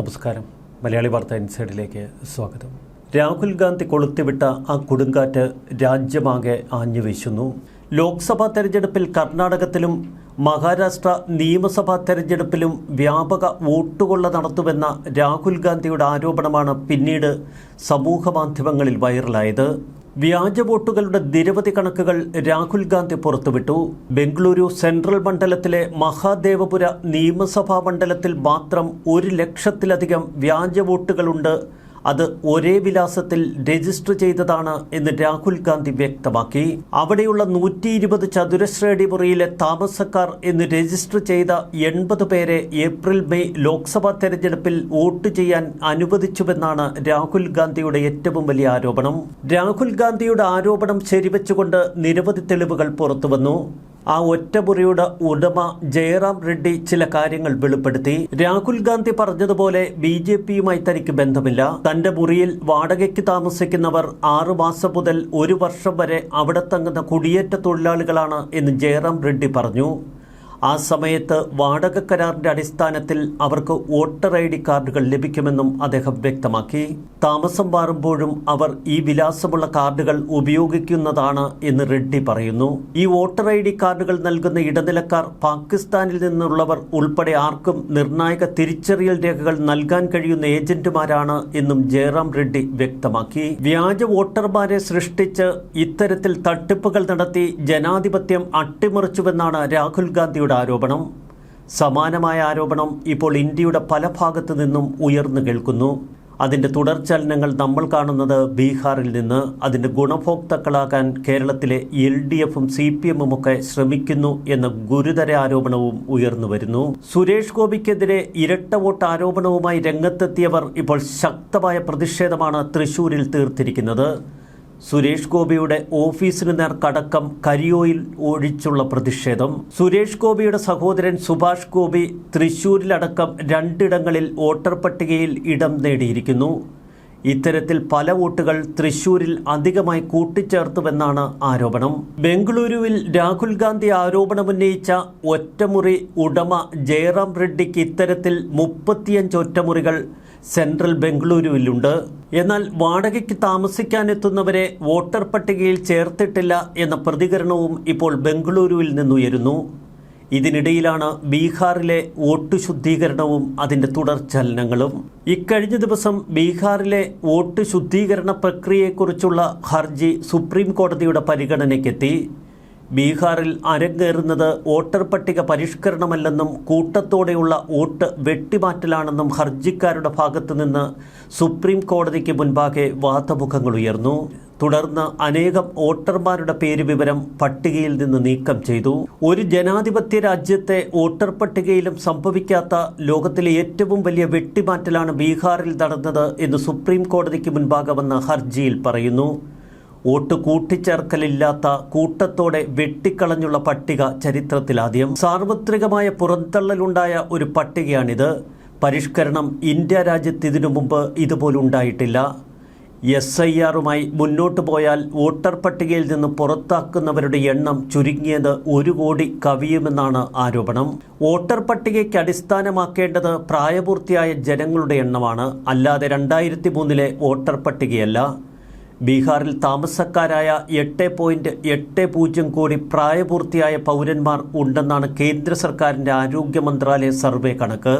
നമസ്കാരം. മലയാളി വാർത്ത ഇൻസൈഡിലേക്ക് സ്വാഗതം. രാഹുൽ ഗാന്ധി കൊളുത്തിവിട്ട ആ കൊടുങ്കാറ്റ് രാജ്യമാകെ ആഞ്ഞു വീശുന്നു ലോക്സഭാ തെരഞ്ഞെടുപ്പിൽ കർണാടകത്തിലും മഹാരാഷ്ട്ര നിയമസഭാ തെരഞ്ഞെടുപ്പിലും വ്യാപക വോട്ടുകൊള്ള നടത്തുമെന്ന രാഹുൽ ഗാന്ധിയുടെ ആരോപണമാണ് പിന്നീട് സമൂഹ മാധ്യമങ്ങളിൽ വൈറലായത്. വ്യാജ വോട്ടുകളുടെ നിരവധി കണക്കുകൾ രാഹുൽ ഗാന്ധി പുറത്തുവിട്ടു. ബംഗളൂരു സെൻട്രൽ മണ്ഡലത്തിലെ മഹാദേവപുര നിയമസഭാ മണ്ഡലത്തിൽ മാത്രം ഒരു ലക്ഷത്തിലധികം വ്യാജ വോട്ടുകളുണ്ട് അത് ഒരേ വിലാസത്തിൽ രജിസ്റ്റർ ചെയ്തതാണ് എന്ന് രാഹുൽ ഗാന്ധി വ്യക്തമാക്കി. അവിടെയുള്ള നൂറ്റി ഇരുപത് ചതുരശ്രയടി മുറിയിലെ താമസക്കാർ എന്ന് രജിസ്റ്റർ ചെയ്ത എൺപത് പേരെ ഏപ്രിൽ മെയ് ലോക്സഭാ തെരഞ്ഞെടുപ്പിൽ വോട്ട് ചെയ്യാൻ അനുവദിച്ചുവെന്നാണ് രാഹുൽ ഗാന്ധിയുടെ ഏറ്റവും വലിയ ആരോപണം. രാഹുൽ ഗാന്ധിയുടെ ആരോപണം ശരിവെച്ചുകൊണ്ട് നിരവധി തെളിവുകൾ പുറത്തുവന്നു. ആ ഒറ്റമുറിയുടെ ഉടമ ജയറാം റെഡ്ഡി ചില കാര്യങ്ങൾ വെളിപ്പെടുത്തി. രാഹുൽ ഗാന്ധി പറഞ്ഞതുപോലെ ബി ജെ പിയുമായി തനിക്ക് ബന്ധമില്ല. തന്റെ മുറിയിൽ വാടകയ്ക്ക് താമസിക്കുന്നവർ ആറു മാസം മുതൽ ഒരു വർഷം വരെ അവിടെ തങ്ങുന്ന കുടിയേറ്റ തൊഴിലാളികളാണ് എന്ന് ജയറാം റെഡ്ഡി പറഞ്ഞു. ആ സമയത്ത് വാടക കരാറിന്റെ അടിസ്ഥാനത്തിൽ അവർക്ക് വോട്ടർ ഐ ഡി കാർഡുകൾ ലഭിക്കുമെന്നും അദ്ദേഹം വ്യക്തമാക്കി. താമസം മാറുമ്പോഴും അവർ ഈ വിലാസമുള്ള കാർഡുകൾ ഉപയോഗിക്കുന്നതാണ് എന്ന് റെഡ്ഡി പറയുന്നു. ഈ വോട്ടർ ഐ ഡി കാർഡുകൾ നൽകുന്ന ഇടനിലക്കാർ പാകിസ്ഥാനിൽ നിന്നുള്ളവർ ഉൾപ്പെടെ ആർക്കും നിർണായക തിരിച്ചറിയൽ രേഖകൾ നൽകാൻ കഴിയുന്ന ഏജന്റുമാരാണ് എന്നും ജയറാം റെഡ്ഡി വ്യക്തമാക്കി. വ്യാജ വോട്ടർമാരെ സൃഷ്ടിച്ച് ഇത്തരത്തിൽ തട്ടിപ്പുകൾ നടത്തി ജനാധിപത്യം അട്ടിമറിച്ചുവെന്നാണ് രാഹുൽ ഗാന്ധിയുടെ ആരോപണം സമാനമായ ആരോപണം ഇപ്പോൾ ഇന്ത്യയുടെ പല ഭാഗത്തു നിന്നും ഉയർന്നു കേൾക്കുന്നു. അതിന്റെ തുടർചലനങ്ങൾ നമ്മൾ കാണുന്നത് ബീഹാറിൽ നിന്ന്. അതിന്റെ ഗുണഭോക്താക്കളാകാൻ കേരളത്തിലെ എൽ ഡി എഫും സി പി എമ്മും ഒക്കെ ശ്രമിക്കുന്നു എന്ന ഗുരുതര ആരോപണവും ഉയർന്നു വരുന്നു. സുരേഷ് ഗോപിക്കെതിരെ ഇരട്ട വോട്ട് ആരോപണവുമായി രംഗത്തെത്തിയവർ ഇപ്പോൾ ശക്തമായ പ്രതിഷേധമാണ് തൃശൂരിൽ തീർത്തിരിക്കുന്നത്. സുരേഷ് ഗോപിയുടെ ഓഫീസിന് നേർക്കടക്കം കരിയോയിൽ ഒഴിച്ചുള്ള പ്രതിഷേധം. സുരേഷ് ഗോപിയുടെ സഹോദരൻ സുഭാഷ് ഗോപി തൃശൂരിലടക്കം രണ്ടിടങ്ങളിൽ വോട്ടർ പട്ടികയിൽ ഇടം നേടിയിരിക്കുന്നു. ഇത്തരത്തിൽ പല വോട്ടുകൾ തൃശൂരിൽ അധികമായി കൂട്ടിച്ചേർത്തുവെന്നാണ് ആരോപണം. ബംഗളൂരുവിൽ രാഹുൽ ഗാന്ധി ആരോപണമുന്നയിച്ച ഒറ്റമുറി ഉടമ ജയറാം റെഡ്ഡിക്ക് ഇത്തരത്തിൽ മുപ്പത്തിയഞ്ച് ഒറ്റമുറികൾ സെൻട്രൽ ബംഗളൂരുവിലുണ്ട്. എന്നാൽ വാടകയ്ക്ക് താമസിക്കാനെത്തുന്നവരെ വോട്ടർ പട്ടികയിൽ ചേർത്തിട്ടില്ല എന്ന പ്രതികരണവും ഇപ്പോൾ ബംഗളൂരുവിൽ നിന്നുയരുന്നു. ഇതിനിടയിലാണ് ബീഹാറിലെ വോട്ട് ശുദ്ധീകരണവും അതിന്റെ തുടർചലനങ്ങളും. ഇക്കഴിഞ്ഞ ദിവസം ബീഹാറിലെ വോട്ട് ശുദ്ധീകരണ പ്രക്രിയയെക്കുറിച്ചുള്ള ഹർജി സുപ്രീം കോടതിയുടെ പരിഗണനയ്ക്കെത്തി. ബീഹാറിൽ അരങ്ങേറുന്നത് വോട്ടർ പട്ടിക പരിഷ്കരണമല്ലെന്നും കൂട്ടത്തോടെയുള്ള വോട്ട് വെട്ടിമാറ്റലാണെന്നും ഹർജിക്കാരുടെ ഭാഗത്തു നിന്ന് സുപ്രീം കോടതിക്ക് മുൻപാകെ വാദമുഖങ്ങൾ ഉയർന്നു. തുടർന്ന് അനേകം വോട്ടർമാരുടെ പേര് വിവരം പട്ടികയിൽ നിന്ന് നീക്കം ചെയ്തു. ഒരു ജനാധിപത്യ രാജ്യത്തെ വോട്ടർ പട്ടികയിലും സംഭവിക്കാത്ത ലോകത്തിലെ ഏറ്റവും വലിയ വെട്ടിമാറ്റലാണ് ബീഹാറിൽ നടന്നത് എന്ന് സുപ്രീം കോടതിക്ക് മുൻപാകെ വന്ന ഹർജിയിൽ പറയുന്നു. വോട്ട് കൂട്ടിച്ചേർക്കലില്ലാത്ത കൂട്ടത്തോടെ വെട്ടിക്കളഞ്ഞുള്ള പട്ടിക ചരിത്രത്തിലാദ്യം. സാർവത്രികമായ പുറന്തള്ളലുണ്ടായ ഒരു പട്ടികയാണിത്. പരിഷ്കരണം ഇന്ത്യ രാജ്യത്ത് ഇതിനു മുമ്പ് ഇതുപോലുണ്ടായിട്ടില്ല എസ് ഐ ആറുമായി മുന്നോട്ട് പോയാൽ വോട്ടർ പട്ടികയിൽ നിന്ന് പുറത്താക്കുന്നവരുടെ എണ്ണം ചുരുങ്ങിയത് ഒരു കോടി കവിയുമെന്നാണ് ആരോപണം. വോട്ടർ പട്ടികയ്ക്ക് അടിസ്ഥാനമാക്കേണ്ടത് പ്രായപൂർത്തിയായ ജനങ്ങളുടെ എണ്ണമാണ്. അല്ലാതെ രണ്ടായിരത്തി മൂന്നിലെ വോട്ടർ പട്ടികയല്ല. ബീഹാറിൽ താമസക്കാരായ എട്ട് പോയിന്റ് എട്ട് പൂജ്യം കോടി പ്രായപൂർത്തിയായ പൗരന്മാർ ഉണ്ടെന്നാണ് കേന്ദ്ര സർക്കാരിന്റെ ആരോഗ്യ മന്ത്രാലയ സർവേ കണക്ക്.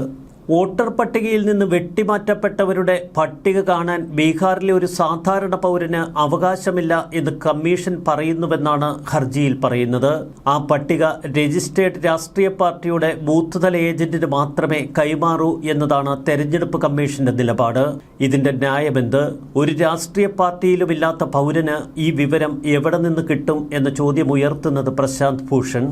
വോട്ടർ പട്ടികയിൽ നിന്ന് വെട്ടിമാറ്റപ്പെട്ടവരുടെ പട്ടിക കാണാൻ ബീഹാറിലെ ഒരു സാധാരണ പൗരന് അവകാശമില്ല എന്ന് കമ്മീഷൻ പറയുന്നുവെന്നാണ് ഹർജിയിൽ പറയുന്നത്. ആ പട്ടിക രജിസ്റ്റേർഡ് രാഷ്ട്രീയ പാർട്ടിയുടെ ബൂത്ത് തല ഏജന്റിന് മാത്രമേ കൈമാറൂ എന്നതാണ് തെരഞ്ഞെടുപ്പ് കമ്മീഷന്റെ നിലപാട്. ഇതിന്റെ ന്യായമെന്ത്? ഒരു രാഷ്ട്രീയ പാർട്ടിയിലുമില്ലാത്ത പൗരന് ഈ വിവരം എവിടെ നിന്ന് കിട്ടും എന്ന ചോദ്യം ഉയർത്തുന്നത് പ്രശാന്ത് ഭൂഷൺ.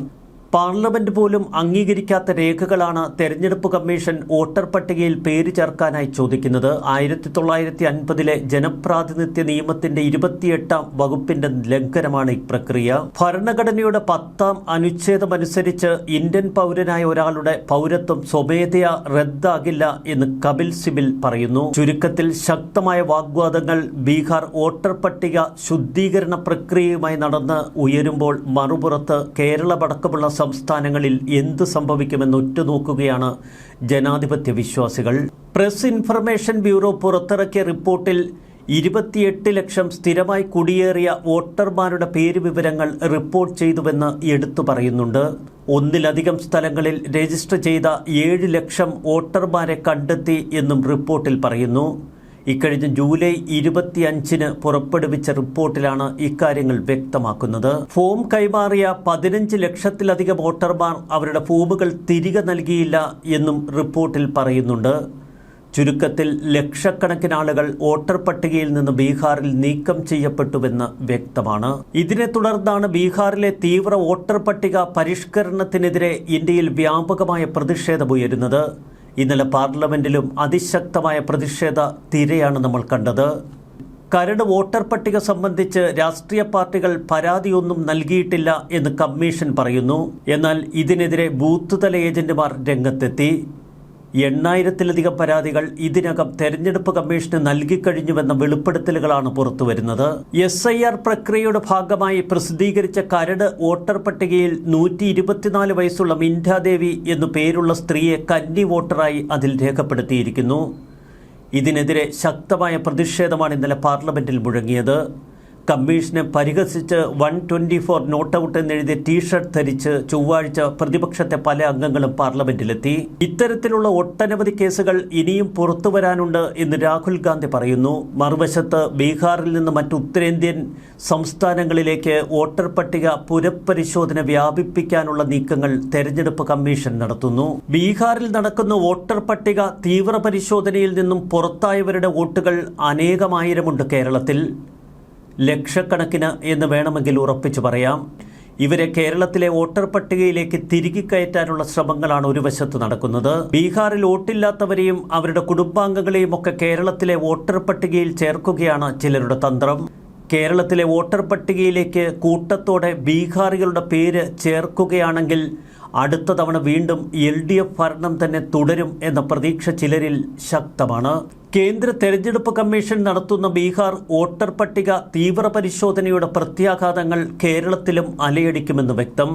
പാർലമെന്റ് പോലും അംഗീകരിക്കാത്ത രേഖകളാണ് തെരഞ്ഞെടുപ്പ് കമ്മീഷൻ വോട്ടർ പട്ടികയിൽ പേര് ചേർക്കാനായി ചോദിക്കുന്നത്. ആയിരത്തി തൊള്ളായിരത്തി അൻപതിലെ ജനപ്രാതിനിധ്യ നിയമത്തിന്റെ ഇരുപത്തിയെട്ടാം വകുപ്പിന്റെ ലംഘനമാണ് ഈ പ്രക്രിയ. ഭരണഘടനയുടെ പത്താം അനുച്ഛേദമനുസരിച്ച് ഇന്ത്യൻ പൗരനായ ഒരാളുടെ പൗരത്വം സ്വമേധയാ റദ്ദാകില്ല എന്ന് കപിൽ സിബിൽ പറയുന്നു. ചുരുക്കത്തിൽ ശക്തമായ വാഗ്വാദങ്ങൾ ബീഹാർ വോട്ടർ പട്ടിക ശുദ്ധീകരണ പ്രക്രിയയുമായി നടന്ന് ഉയരുമ്പോൾ മറുപുറത്ത് കേരളമടക്കമുള്ള സംസ്ഥാനങ്ങളിൽ എന്ത് സംഭവിക്കുമെന്ന് ഉറ്റുനോക്കുകയാണ് ജനാധിപത്യ വിശ്വാസികൾ. പ്രസ് ഇൻഫർമേഷൻ ബ്യൂറോ പുറത്തിറക്കിയ റിപ്പോർട്ടിൽ ഇരുപത്തിയെട്ട് ലക്ഷം സ്ഥിരമായി കുടിയേറിയ വോട്ടർമാരുടെ പേര് വിവരങ്ങൾ റിപ്പോർട്ട് ചെയ്തുവെന്ന് എടുത്തു പറയുന്നുണ്ട്. ഒന്നിലധികം സ്ഥലങ്ങളിൽ രജിസ്റ്റർ ചെയ്ത ഏഴ് ലക്ഷം വോട്ടർമാരെ കണ്ടെത്തി എന്നും റിപ്പോർട്ടിൽ പറയുന്നു. ഇക്കഴിഞ്ഞ ജൂലൈ ഇരുപത്തിയഞ്ചിന് പുറപ്പെടുവിച്ച റിപ്പോർട്ടിലാണ് ഇക്കാര്യങ്ങൾ വ്യക്തമാക്കുന്നത്. ഫോം കൈമാറിയ പതിനഞ്ച് ലക്ഷത്തിലധികം വോട്ടർമാർ അവരുടെ ഫോമുകൾ തിരികെ നൽകിയില്ല എന്നും റിപ്പോർട്ടിൽ പറയുന്നുണ്ട്. ചുരുക്കത്തിൽ ലക്ഷക്കണക്കിന് ആളുകൾ വോട്ടർ പട്ടികയിൽ നിന്ന് ബീഹാറിൽ നീക്കം ചെയ്യപ്പെട്ടുവെന്ന് വ്യക്തമാണ്. ഇതിനെ തുടർന്നാണ് ബീഹാറിലെ തീവ്ര വോട്ടർ പട്ടിക പരിഷ്കരണത്തിനെതിരെ ഇന്ത്യയിൽ വ്യാപകമായ പ്രതിഷേധമുയരുന്നത്. ഇന്നലെ പാർലമെന്റിലും അതിശക്തമായ പ്രതിഷേധ തിരയാണ് നമ്മൾ കണ്ടത്. കരട് വോട്ടർ പട്ടിക സംബന്ധിച്ച് രാഷ്ട്രീയ പാർട്ടികൾ പരാതിയൊന്നും നൽകിയിട്ടില്ല എന്ന് കമ്മീഷൻ പറയുന്നു. എന്നാൽ ഇതിനെതിരെ ബൂത്ത് തല ഏജന്റുമാർ രംഗത്തെത്തി. എണ്ണായിരത്തിലധികം പരാതികൾ ഇതിനകം തെരഞ്ഞെടുപ്പ് കമ്മീഷന് നൽകിക്കഴിഞ്ഞുവെന്ന വെളിപ്പെടുത്തലുകളാണ് പുറത്തുവരുന്നത്. എസ് ഐ ആർ പ്രക്രിയയുടെ ഭാഗമായി പ്രസിദ്ധീകരിച്ച കരട് വോട്ടർ പട്ടികയിൽ നൂറ്റി ഇരുപത്തിനാല് വയസ്സുള്ള മിൻഡാദേവി എന്നു പേരുള്ള സ്ത്രീയെ കന്നി വോട്ടറായി അതിൽ രേഖപ്പെടുത്തിയിരിക്കുന്നു. ഇതിനെതിരെ ശക്തമായ പ്രതിഷേധമാണ് ഇന്നലെ പാർലമെന്റിൽ മുഴങ്ങിയത്. കമ്മീഷനെ പരിഹസിച്ച് one twenty four not out എന്നെഴുതിയ T shirt ധരിച്ച് ചൊവ്വാഴ്ച പ്രതിപക്ഷത്തെ പല അംഗങ്ങളും പാർലമെന്റിലെത്തി. ഇത്തരത്തിലുള്ള ഒട്ടനവധി കേസുകൾ ഇനിയും പുറത്തു വരാനുണ്ട് എന്ന് രാഹുൽ ഗാന്ധി പറയുന്നു. മറുവശത്ത് ബീഹാറിൽ നിന്ന് മറ്റ് ഉത്തരേന്ത്യൻ സംസ്ഥാനങ്ങളിലേക്ക് വോട്ടർ പട്ടിക പുനഃപരിശോധന വ്യാപിപ്പിക്കാനുള്ള നീക്കങ്ങൾ തെരഞ്ഞെടുപ്പ് കമ്മീഷൻ നടത്തുന്നു. ബീഹാറിൽ നടക്കുന്ന വോട്ടർ പട്ടിക തീവ്രപരിശോധനയിൽ നിന്നും പുറത്തായവരുടെ വോട്ടുകൾ അനേകമായിരമുണ്ട് കേരളത്തിൽ. ലക്ഷക്കണക്കിന് എന്ന് വേണമെങ്കിൽ ഉറപ്പിച്ചു പറയാം. ഇവരെ കേരളത്തിലെ വോട്ടർ പട്ടികയിലേക്ക് തിരികെ കയറ്റാനുള്ള ശ്രമങ്ങളാണ് ഒരു വശത്ത് നടക്കുന്നത്. ബീഹാറിൽ വോട്ടില്ലാത്തവരെയും അവരുടെ കുടുംബാംഗങ്ങളെയും ഒക്കെ കേരളത്തിലെ വോട്ടർ പട്ടികയിൽ ചേർക്കുകയാണ് ചിലരുടെ തന്ത്രം. കേരളത്തിലെ വോട്ടർ പട്ടികയിലേക്ക് കൂട്ടത്തോടെ ബീഹാറികളുടെ പേര് ചേർക്കുകയാണെങ്കിൽ അടുത്ത തവണ വീണ്ടും എൽ ഡി എഫ് ഭരണം തന്നെ തുടരും എന്ന പ്രതീക്ഷ ചിലരിൽ ശക്തമാണ്. കേന്ദ്ര തെരഞ്ഞെടുപ്പ് കമ്മീഷൻ നടത്തുന്ന ബീഹാർ വോട്ടർ പട്ടിക തീവ്ര പരിശോധനയുടെ പ്രത്യാഘാതങ്ങൾ കേരളത്തിലും അലയടിക്കുമെന്ന് വ്യക്തം.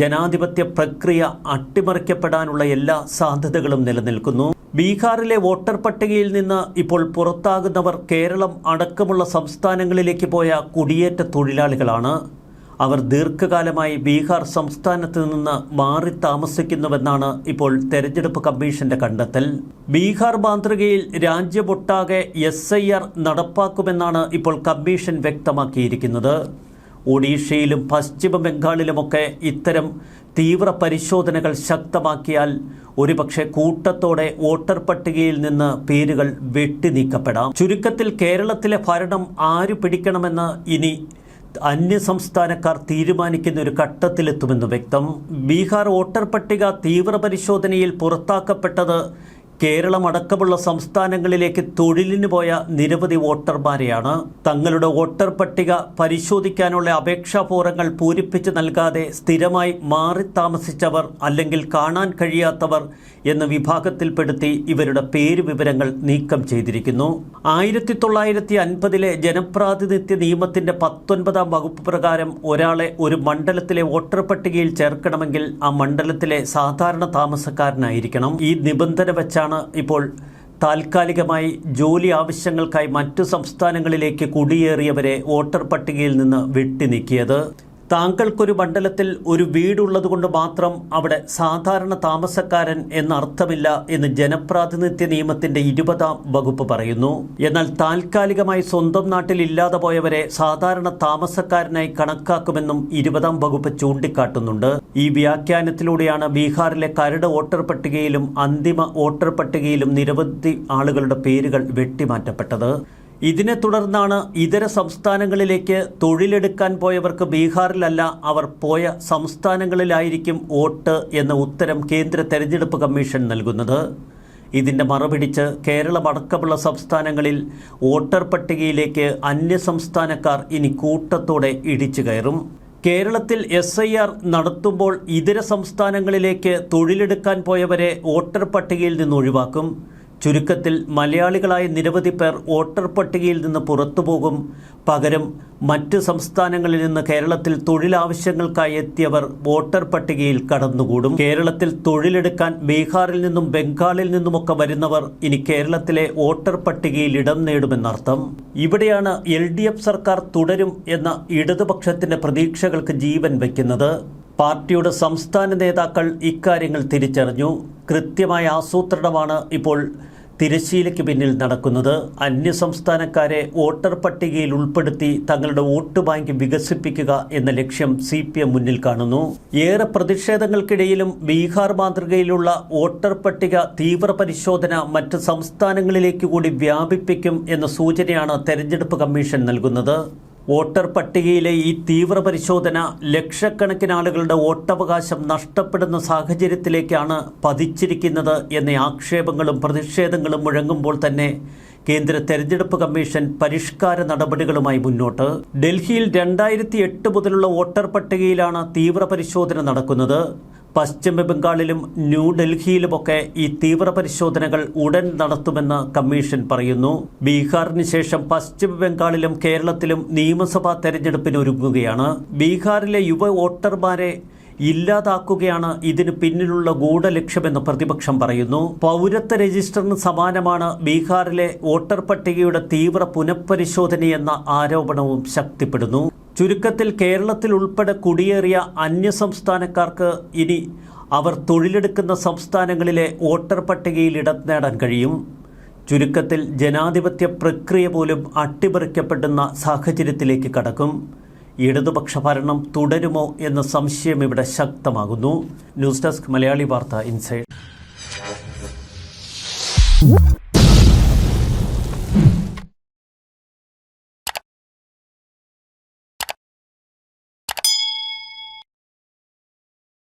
ജനാധിപത്യ പ്രക്രിയ അട്ടിമറിക്കപ്പെടാനുള്ള എല്ലാ സാധ്യതകളും നിലനിൽക്കുന്നു. ബീഹാറിലെ വോട്ടർ പട്ടികയിൽ നിന്ന് ഇപ്പോൾ പുറത്താകുന്നവർ കേരളം അടക്കമുള്ള സംസ്ഥാനങ്ങളിലേക്ക് പോയ കുടിയേറ്റ തൊഴിലാളികളാണ്. അവർ ദീർഘകാലമായി ബീഹാർ സംസ്ഥാനത്ത് നിന്ന് മാറി താമസിക്കുന്നുവെന്നാണ് ഇപ്പോൾ തെരഞ്ഞെടുപ്പ് കമ്മീഷന്റെ കണ്ടെത്തൽ. ബീഹാർ മാതൃകയിൽ രാജ്യമൊട്ടാകെ എസ് നടപ്പാക്കുമെന്നാണ് ഇപ്പോൾ കമ്മീഷൻ വ്യക്തമാക്കിയിരിക്കുന്നത്. ഒഡീഷയിലും പശ്ചിമ ബംഗാളിലുമൊക്കെ ഇത്തരം തീവ്ര പരിശോധനകൾ ശക്തമാക്കിയാൽ ഒരുപക്ഷെ കൂട്ടത്തോടെ വോട്ടർ പട്ടികയിൽ നിന്ന് പേരുകൾ വെട്ടി നീക്കപ്പെടാം ചുരുക്കത്തിൽ കേരളത്തിലെ ഭരണം ആര് പിടിക്കണമെന്ന് ഇനി അന്യസംസ്ഥാനക്കാർ തീരുമാനിക്കുന്ന ഒരു ഘട്ടത്തിലെത്തുമെന്ന് വ്യക്തം. ബീഹാർ വോട്ടർ പട്ടിക തീവ്ര പരിശോധനയിൽ പുറത്താക്കപ്പെട്ടത് കേരളം അടക്കമുള്ള സംസ്ഥാനങ്ങളിലേക്ക് തൊഴിലിന് പോയ നിരവധി വോട്ടർമാരെയാണ് തങ്ങളുടെ വോട്ടർ പട്ടിക പരിശോധിക്കാനുള്ള അപേക്ഷാ ഫോറങ്ങൾ പൂരിപ്പിച്ച് നൽകാതെ സ്ഥിരമായി മാറി താമസിച്ചവർ അല്ലെങ്കിൽ കാണാൻ കഴിയാത്തവർ എന്ന വിഭാഗത്തിൽപ്പെടുത്തി ഇവരുടെ പേര് വിവരങ്ങൾ നീക്കം ചെയ്തിരിക്കുന്നു. ആയിരത്തി തൊള്ളായിരത്തി അൻപതിലെ ജനപ്രാതിനിധ്യ നിയമത്തിന്റെ പത്തൊൻപതാം വകുപ്പ് പ്രകാരം ഒരാളെ ഒരു മണ്ഡലത്തിലെ വോട്ടർ പട്ടികയിൽ ചേർക്കണമെങ്കിൽ ആ മണ്ഡലത്തിലെ സാധാരണ താമസക്കാരനായിരിക്കണം. ഈ നിബന്ധന വെച്ചാണ് ഇപ്പോൾ താൽക്കാലികമായി ജോലി ആവശ്യങ്ങൾക്കായി മറ്റു സംസ്ഥാനങ്ങളിലേക്ക് കുടിയേറിയവരെ വോട്ടർ പട്ടികയിൽ നിന്ന് വെട്ടിനീക്കിയത്. താങ്കൾക്കൊരു മണ്ഡലത്തിൽ ഒരു വീടുള്ളതുകൊണ്ട് മാത്രം അവിടെ സാധാരണ താമസക്കാരൻ എന്നർത്ഥമില്ല എന്ന് ജനപ്രാതിനിധ്യ നിയമത്തിന്റെ ഇരുപതാം വകുപ്പ് പറയുന്നു. എന്നാൽ താൽക്കാലികമായി സ്വന്തം നാട്ടിൽ ഇല്ലാതെ പോയവരെ സാധാരണ താമസക്കാരനായി കണക്കാക്കുമെന്നും ഇരുപതാം വകുപ്പ് ചൂണ്ടിക്കാട്ടുന്നുണ്ട്. ഈ വ്യാഖ്യാനത്തിലൂടെയാണ് ബീഹാറിലെ കരട് വോട്ടർ പട്ടികയിലും അന്തിമ വോട്ടർ പട്ടികയിലും നിരവധി ആളുകളുടെ പേരുകൾ വെട്ടിമാറ്റപ്പെട്ടത്. ഇതിനെ തുടർന്നാണ് ഇതര സംസ്ഥാനങ്ങളിലേക്ക് തൊഴിലെടുക്കാൻ പോയവർക്ക് ബീഹാറിലല്ല അവർ പോയ സംസ്ഥാനങ്ങളിലായിരിക്കും വോട്ട് എന്ന ഉത്തരം കേന്ദ്ര തെരഞ്ഞെടുപ്പ് കമ്മീഷൻ നൽകുന്നത്. ഇതിന്റെ മറുപിടിച്ച് കേരളമടക്കമുള്ള സംസ്ഥാനങ്ങളിൽ വോട്ടർ പട്ടികയിലേക്ക് അന്യസംസ്ഥാനക്കാർ ഇനി കൂട്ടത്തോടെ ഇടിച്ചു കയറും. കേരളത്തിൽ എസ് ഐ ആർ നടത്തുമ്പോൾ ഇതര സംസ്ഥാനങ്ങളിലേക്ക് തൊഴിലെടുക്കാൻ പോയവരെ വോട്ടർ പട്ടികയിൽ നിന്ന് ഒഴിവാക്കും. ചുരുക്കത്തിൽ മലയാളികളായ നിരവധി പേർ വോട്ടർ പട്ടികയിൽ നിന്ന് പുറത്തുപോകും. പകരം മറ്റ് സംസ്ഥാനങ്ങളിൽ നിന്ന് കേരളത്തിൽ തൊഴിലാവശ്യങ്ങൾക്കായി എത്തിയവർ വോട്ടർ പട്ടികയിൽ കടന്നുകൂടും. കേരളത്തിൽ തൊഴിലെടുക്കാൻ ബീഹാറിൽ നിന്നും ബംഗാളിൽ നിന്നുമൊക്കെ വരുന്നവർ ഇനി കേരളത്തിലെ വോട്ടർ പട്ടികയിൽ ഇടം നേടുമെന്നർത്ഥം. ഇവിടെയാണ് എൽ സർക്കാർ തുടരും എന്ന ഇടതുപക്ഷത്തിന്റെ പ്രതീക്ഷകൾക്ക് ജീവൻ വയ്ക്കുന്നത്. പാർട്ടിയുടെ സംസ്ഥാന നേതാക്കൾ ഇക്കാര്യങ്ങൾ തിരിച്ചറിഞ്ഞു. കൃത്യമായ ആസൂത്രണമാണ് ഇപ്പോൾ തിരശ്ശീലയ്ക്ക് പിന്നിൽ നടക്കുന്നത്. അന്യസംസ്ഥാനക്കാരെ വോട്ടർ പട്ടികയിൽ ഉൾപ്പെടുത്തി തങ്ങളുടെ വോട്ട് ബാങ്ക് വികസിപ്പിക്കുക എന്ന ലക്ഷ്യം സി പി എം മുന്നിൽ കാണുന്നു. ഏറെ പ്രതിഷേധങ്ങൾക്കിടയിലും ബീഹാർ മാതൃകയിലുള്ള വോട്ടർ പട്ടിക തീവ്ര മറ്റ് സംസ്ഥാനങ്ങളിലേക്ക് കൂടി വ്യാപിപ്പിക്കും എന്ന സൂചനയാണ് തെരഞ്ഞെടുപ്പ് കമ്മീഷൻ നൽകുന്നത്. വോട്ടർ പട്ടികയിലെ ഈ തീവ്ര പരിശോധന ലക്ഷക്കണക്കിന് ആളുകളുടെ വോട്ടവകാശം നഷ്ടപ്പെടുന്ന സാഹചര്യത്തിലേക്കാണ് പതിച്ചിരിക്കുന്നത് എന്ന ആക്ഷേപങ്ങളും പ്രതിഷേധങ്ങളും മുഴങ്ങുമ്പോൾ തന്നെ കേന്ദ്ര തെരഞ്ഞെടുപ്പ് കമ്മീഷൻ പരിഷ്കാര നടപടികളുമായി മുന്നോട്ട്. ഡൽഹിയിൽ രണ്ടായിരത്തി എട്ട് മുതലുള്ള വോട്ടർ പട്ടികയിലാണ് തീവ്ര പരിശോധന നടക്കുന്നത്. പശ്ചിമ ബംഗാളിലും ന്യൂഡൽഹിയിലുമൊക്കെ ഈ തീവ്ര പരിശോധനകൾ ഉടൻ നടത്തുമെന്ന് കമ്മീഷൻ പറയുന്നു. ബീഹാറിന് ശേഷം പശ്ചിമ ബംഗാളിലും കേരളത്തിലും നിയമസഭാ തെരഞ്ഞെടുപ്പിനൊരുങ്ങുകയാണ്. ബീഹാറിലെ യുവ വോട്ടർമാരെ ഇല്ലാതാക്കുകയാണ് ഇതിന് പിന്നിലുള്ള ഗൂഢലക്ഷ്യമെന്ന് പ്രതിപക്ഷം പറയുന്നു. പൗരത്വ രജിസ്റ്ററിന് സമാനമാണ് ബീഹാറിലെ വോട്ടർ പട്ടികയുടെ തീവ്ര പുനഃപരിശോധനയെന്ന ആരോപണവും ശക്തിപ്പെടുന്നു. ചുരുക്കത്തിൽ കേരളത്തിൽ ഉൾപ്പെടെ കുടിയേറിയ അന്യസംസ്ഥാനക്കാർക്ക് ഇനി അവർ തൊഴിലെടുക്കുന്ന സംസ്ഥാനങ്ങളിലെ വോട്ടർ പട്ടികയിൽ ഇടം നേടാൻ കഴിയും. ചുരുക്കത്തിൽ ജനാധിപത്യ പ്രക്രിയ പോലും അട്ടിമറിക്കപ്പെടുന്ന സാഹചര്യത്തിലേക്ക് കടക്കും. ഇടതുപക്ഷ ഭരണം തുടരുമോ എന്ന സംശയം ഇവിടെ ശക്തമാകുന്നു. ന്യൂസ് ഡെസ്ക് മലയാളി വാർത്ത ഇൻസൈഡ്.